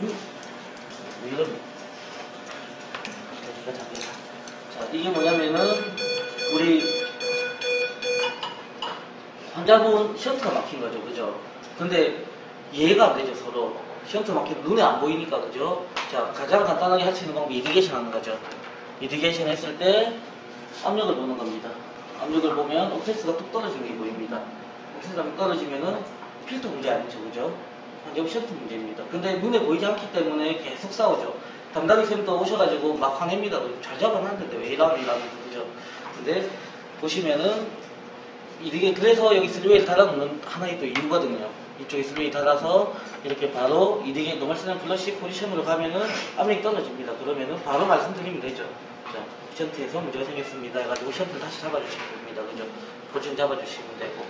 이러니? 자, 자, 이게 뭐냐면은, 우리, 환자분 셔터가 막힌 거죠, 그죠? 근데 이해가 안 되죠, 서로. 셔터 막히면 눈에 안 보이니까, 그죠? 자, 가장 간단하게 할 수 있는 방법이 이디게이션 하는 거죠. 이디게이션 했을 때 압력을 보는 겁니다. 압력을 보면 옥세스가 뚝 떨어지는 게 보입니다. 옥세스가 떨어지면은 필터 문제 아니죠, 그죠? 셔터 문제입니다. 근데 눈에 보이지 않기 때문에 계속 싸우죠. 담당이 쌤도 오셔가지고 막 화냅니다. 잘 잡아놨는데 왜 이러면 이러면서, 그죠? 근데 보시면은 이게 그래서 여기 슬웨이를 달아놓는 하나의 또 이유거든요. 이쪽에 슬웨이 달아서 이렇게 바로 이득에 노멀스는 플러시 포지션으로 가면은 압력이 떨어집니다. 그러면은 바로 말씀드리면 되죠. 자, 션트에서 문제가 생겼습니다. 해가지고 션트를 다시 잡아주시면 됩니다. 그죠? 포지션 잡아주시면 되고.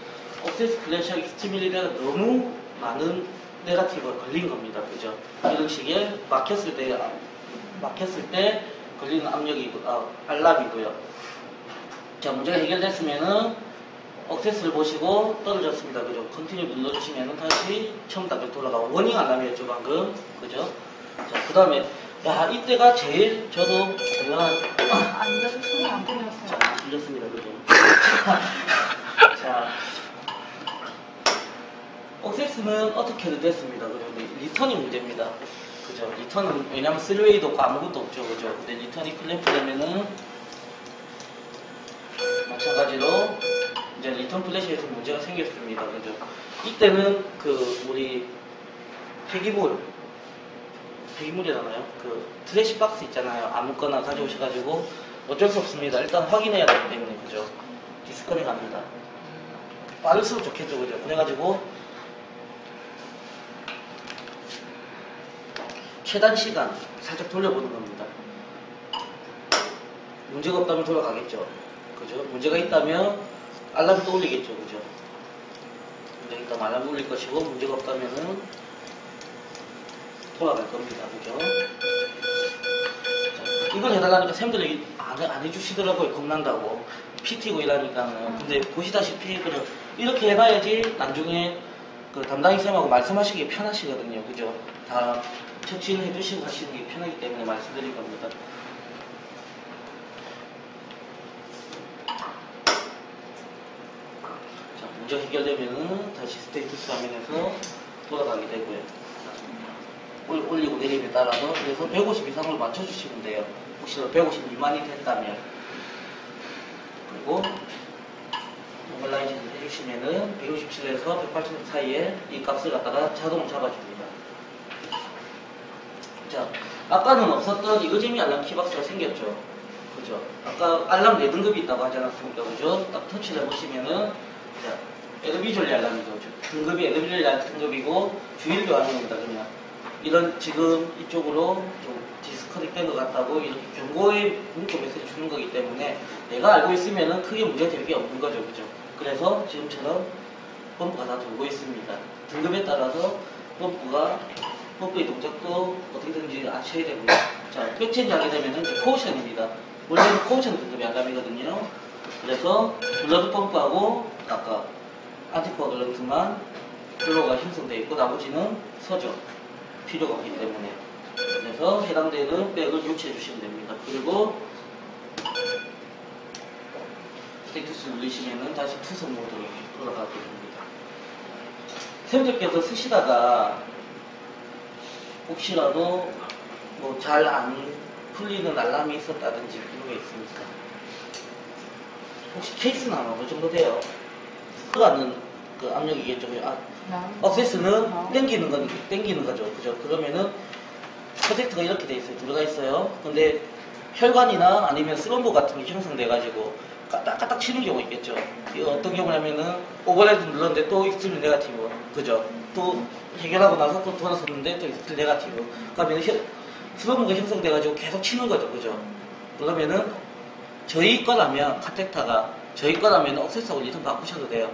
옥세스 플래시하기 스티밀리가 너무 많은 네가티브가 걸린 겁니다. 그죠? 이런 식의 막혔을 때, 막혔을 때 걸리는 압력이, 아, 알람이고요. 자, 문제가 해결됐으면은 억세스를 보시고 떨어졌습니다. 그죠? 컨티뉴 눌러주시면 다시 처음 답을 돌아가고 워닝 알람이었죠 방금 그죠? 자 그 다음에 야 이때가 제일 저도 대단한 앉아서 손이 안 들렸어요. 자 들렸습니다 그죠? 자 억세스는 어떻게든 됐습니다. 그죠? 근데 리턴이 문제입니다. 그죠? 리턴은 왜냐면 슬웨이도 없고 아무것도 없죠. 그죠? 근데 리턴이 클램프 되면은 마찬가지로 이제 리턴 플래시에서 문제가 생겼습니다. 그죠? 이때는 그 우리 폐기물 폐기물이잖아요. 그 트래시 박스 있잖아요. 아무거나 가져오셔가지고 어쩔 수 없습니다. 일단 확인해야 되기 때문에 그죠? 디스커넥 합니다. 빠를수록 좋겠죠, 그죠? 그래가지고 최단 시간 살짝 돌려보는 겁니다. 문제가 없다면 돌아가겠죠. 그죠? 문제가 있다면 알람이 또 울리겠죠. 그죠? 문제가 있다면 알람이 울릴 것이고 문제가 없다면은 돌아갈 겁니다. 그죠? 자, 이걸 해달라니까 쌤들이 안, 해- 안 해주시더라고요. 겁난다고. PT고 이러니까는. 근데 보시다시피 그죠? 이렇게 해봐야지 나중에 그 담당이 쌤하고 말씀하시기 편하시거든요. 그죠? 다 처치는 해주시고 하시는 게 편하기 때문에 말씀드린 겁니다. 자, 문제 해결되면은 다시 스테이투스 화면에서 돌아가게 되고요. 올- 올리고 내림에 따라서 그래서 150 이상으로 맞춰주시면 돼요. 혹시나 150 미만이 됐다면 그리고 노멀라이징 해주시면은 167에서 180 사이에 이 값을 갖다가 자동 잡아줍니다. 자, 아까는 없었던 이거재미 알람 키박스가 생겼죠. 그죠? 아까 알람 4등급이 있다고 하지 않았습니까? 그죠? 딱 터치를 해보시면은, 자, 에드비 졸리 알람이죠. 저 등급이 에드비 졸리 등급이고, 주의를 교하는 겁니다, 그냥. 이런, 지금 이쪽으로 좀 디스커넥 된 것 같다고 이렇게 경고의 문자 메시지 주는 거기 때문에 내가 알고 있으면은 크게 문제될 게 없는 거죠. 그죠? 그래서 지금처럼 펌프가 다 돌고 있습니다. 등급에 따라서 펌프가 펌프의 동작도 어떻게든지 아셔야 됩니다. 자, 백체인지 하게 되면은 이제 코오션입니다. 원래는 코오션 등급이 알람이거든요. 그래서 블러드 펌프하고 아까 안티코아글런트만 플로가 형성되어 있고 나머지는 서죠. 필요가 없기 때문에. 그래서 해당되는 백을 유치해 주시면 됩니다. 그리고 스테이투스 누르시면은 다시 투석 모드로 돌아가게 됩니다. 쌤들께서 쓰시다가 혹시라도 뭐 잘 안 풀리는 알람이 있었다든지 그런 게 있습니까? 혹시 케이스는 한 어느 정도 돼요? 들어가는 그 압력이겠죠. 아, 나 억세스는 어. 땡기는 건 땡기는 거죠. 그죠? 그러면은 프로젝트가 이렇게 돼 있어요. 들어가 있어요. 근데 혈관이나 아니면 스럼보 같은 게 형성돼 가지고 까딱까딱 치는 경우 있겠죠. 어떤 경우냐면은 오버라이드 눌렀는데 또 익스트림 네가티브. 그죠? 또 해결하고 나서 또 돌아섰는데 또 익스트림 네가티브. 그러면 혈- 스럼보가 형성돼 가지고 계속 치는 거죠. 그죠? 그러면은 저희 거라면 카텍타가 저희 거라면 억세스하고 리턴 바꾸셔도 돼요.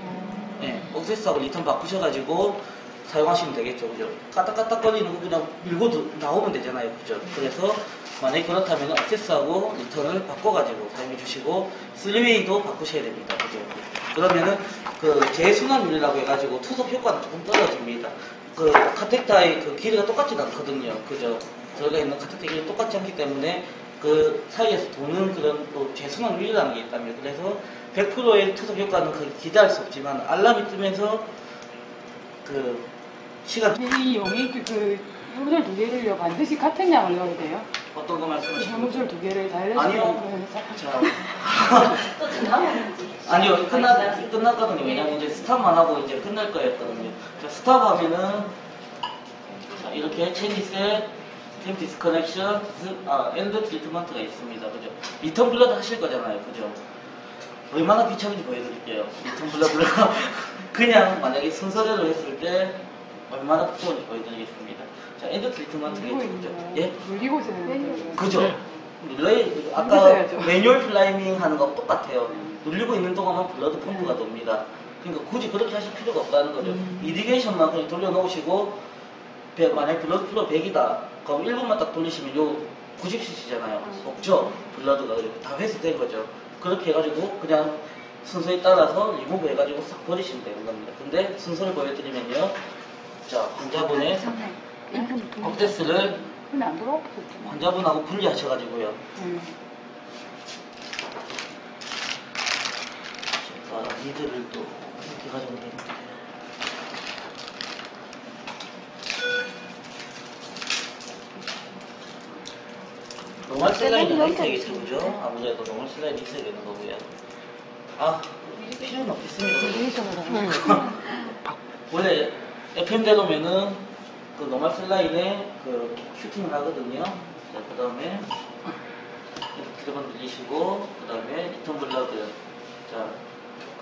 어, 네, 억세스하고 리턴 바꾸셔가지고 사용하시면 되겠죠, 그죠? 까딱까딱거리는 거 그냥 밀고 들- 나오면 되잖아요, 그죠? 그래서 만약에 그렇다면 억세스하고 리턴을 바꿔가지고 사용해 주시고 슬리웨이도 바꾸셔야 됩니다, 그죠? 그러면은 그 재순환율이라고 해가지고 투석 효과는 조금 떨어집니다. 그 카텍타의 그 길이가 똑같지 않거든요. 그죠? 들어가 있는 카텍타 길이 똑같지 않기 때문에 그 사이에서 도는 그런 또 재순환 율이라는 게 있다면 그래서 100%의 투석 효과는 그 기대할 수 없지만 알람이 뜨면서 그 시간 이 용이 그, 그 효소를 두 개를요 반드시 같은 양을 넣어야 돼요. 어떤 거 말씀하시는 거죠? 효소를 두 개를 다 아니요. 자. 아니요 끝나 끝났거든요. 왜냐면 이제 스탑만 하고 이제 끝날 거였거든요. 자, 스탑하면은 자, 이렇게 체니셀, 팀 디스커넥션, 아 엔드 트리트먼트가 있습니다. 그죠? 리턴 블러드 하실 거잖아요. 그죠? 얼마나 귀찮은지 보여드릴게요. 블러드를 그냥 만약에 순서대로 했을 때 얼마나 귀찮은지 보여드리겠습니다. 자, 엔드 트리트먼트가 눌리고 있죠. 있는 거예요. 예? 눌리고 되는 그죠? 네. 눌러야 아까. 매뉴얼 플라이밍 하는 거하고 똑같아요. 눌리고 있는 동안만 블러드 펌프가 음. 돕니다. 그러니까 굳이 그렇게 하실 필요가 없다는 거죠. 음. 이디게이션만 그냥 돌려놓으시고 배- 만약에 블러드 플로 100이다. 그럼 1분만 딱 돌리시면 요 90cc잖아요. 음. 없죠? 블러드가 다 회수된 거죠. 그렇게 해가지고 그냥 순서에 따라서 리무브 해가지고 싹 버리시면 되는 겁니다. 근데 순서를 보여드리면요. 자, 환자분의 근데 안 돌아? 환자분하고 분리하셔가지고요. 음. 아, 니들을 또 이렇게 가지고 되는데. 노멀 슬라이드 겠죠 그죠? 아무래도 노멀 슬라이드 있어야 되는 거고요. 아, 필요는 없겠습니다. 릴레이션으로 원래 FM대로면은 그 노멀 슬라인에 그 슈팅을 하거든요. 자, 그 다음에 드래번 늘리시고, 그 다음에 리턴 블러드. 자,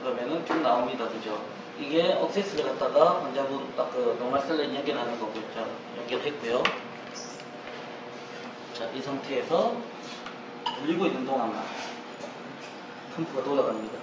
그러면은 쭉 나옵니다. 그죠? 이게 억세스를 갖다가 환자분 딱그 노멀 슬라인 연결하는 거고요. 자, 연결했고요. 자, 이 상태에서 돌리고 있는 동안만 펌프가 돌아갑니다.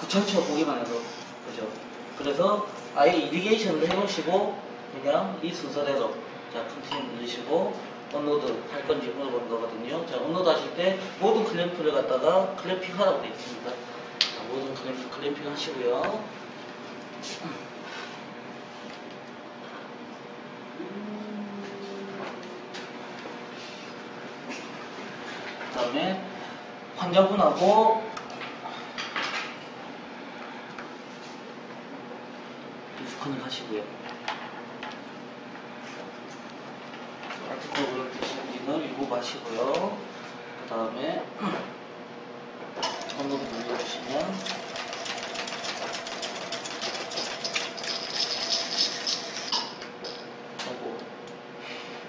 구천쳐 보기만 해도 그죠? 그래서 아예 이리게이션을 해놓으시고 그냥 이 순서대로 자 컨티뉴 누르시고 업로드 할 건지 물어보는 거거든요. 자 업로드 하실 때 모든 클램프를 갖다가 클램핑 하라고 되어 있습니다. 자, 모든 클램프 클램핑 하시고요. 다음에 환자분하고 디스컨을 하시고요. 아티클 그런 디스컨을 일부 마시고요. 그 다음에 언더도 눌러주시면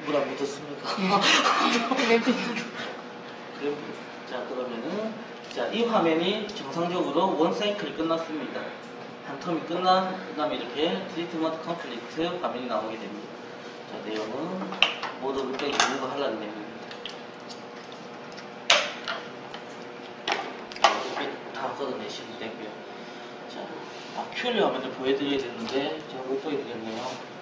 물안 묻었습니까? 자 그러면은 자 이 화면이 정상적으로 원 사이클이 끝났습니다. 한 텀이 끝난 그다음에 이렇게 트리트먼트 컴플리트 화면이 나오게 됩니다. 자 내용은 모두 룩백이 있는 거 하려는 내용입니다. 룩백 다 걷어내시면 되고요. 자 아, 큐리 화면을 보여드려야 되는데 제가 못 보여드렸네요.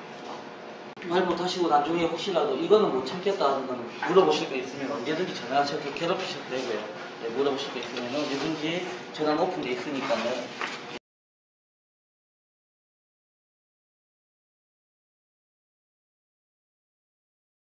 말 못하시고 나중에 혹시라도 이거는 못 참겠다 하는 건 물어보실 거 있으면 언제든지 전화하셔서 괴롭히셔도 되고요. 네, 물어보실 거 있으면 언제든지 전화 오픈돼 있으니까는